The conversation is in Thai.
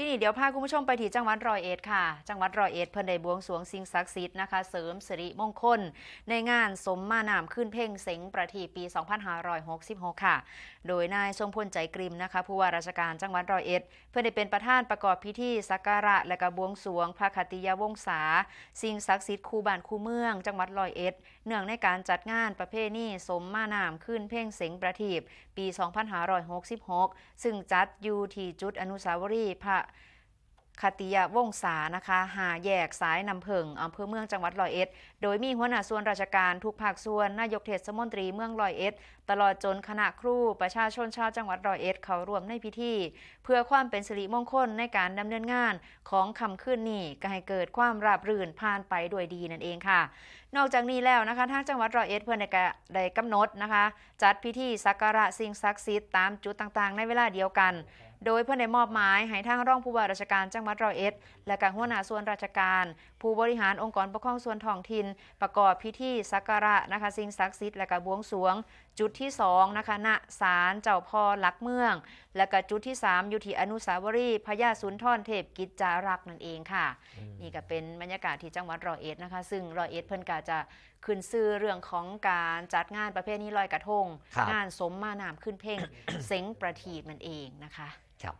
ที่นี่เดี๋ยวพาคุณผู้ชมไปที่จังหวัดร้อยเอ็ดค่ะ จังหวัดร้อยเอ็ดเพิ่นได้บวงสรวงสิ่งศักดิ์สิทธิ์นะคะ เสริมสิริมงคล ในงานสมมานามขึ้นเพ่งเสงประทีปี 2566 ค่ะ โดยนายทรงพลใจกริมนะคะผู้ว่าราชการจังหวัดร้อยเอ็ด เพื่อได้เป็นประธานประกอบพิธีสักการะและก็บวงสรวงพระคติยวงศาสิ่งศักดิ์สิทธิ์คูบ้านคูเมือง จังหวัดร้อยเอ็ด เนื่องในการจัดงานประเพณีสมมานามขึ้นเพ่งเสงประทีปปี2566 ซึ่งจัดอยู่ที่จุดอนุสาวรีย์พระคติยวงศานะคะหาแยกสายนำเพิงอำเภอเมืองจังหวัดร้อยเอ็ด โดยมีหัวหน้าส่วนราชการทุกภาคส่วนนายกเทศมนตรีเมืองร้อยเอ็ด ตลอดจนคณะครูประชาชนชาวจังหวัดร้อยเอ็ดเขาร่วมในพิธี เพื่อความเป็นสิริมงคลในการดำเนินงานของคำขึ้นนี้ก็ให้เกิดความราบรื่นผ่านไปด้วยดีนั่นเองค่ะ นอกจากนี้แล้วนะคะทางจังหวัดร้อยเอ็ดเพื่อนกะได้กำหนดนะคะ จัดพิธีสักการะสิ่งศักดิ์สิทธิ์ตามจุดต่างๆ ในเวลาเดียวกัน โดยเพื่อนได้มอบหมายให้ทางรองผู้ว่าราชการจังหวัดร้อยเอ็ด และการหัวหน้าส่วนราชการ ผู้บริหารองค์กรปกครองส่วนท้องถิ่น ประกอบพิธีสักการะนะคะสิ่งศักดิ์สิทธิ์และก็บวงสรวง จุดที่2นะคะณศาลเจ้าพ่อหลักเมือง และก็จุดที่ 3 อยู่ที่อนุสาวรีย์พญาสุนทรเทพกิจจารักษ์นั่นเองค่ะ นี่ก็เป็นบรรยากาศที่จังหวัดร้อยเอ็ดนะคะ ซึ่งร้อยเอ็ดเพิ่นก็จะขึ้นซื่อเรื่องของการจัดงานประเภทนี้ลอยกระทง ครับ งานสมมานามขึ้นเพ่ง เซ็งประทีปนั่นเองนะคะ ครับ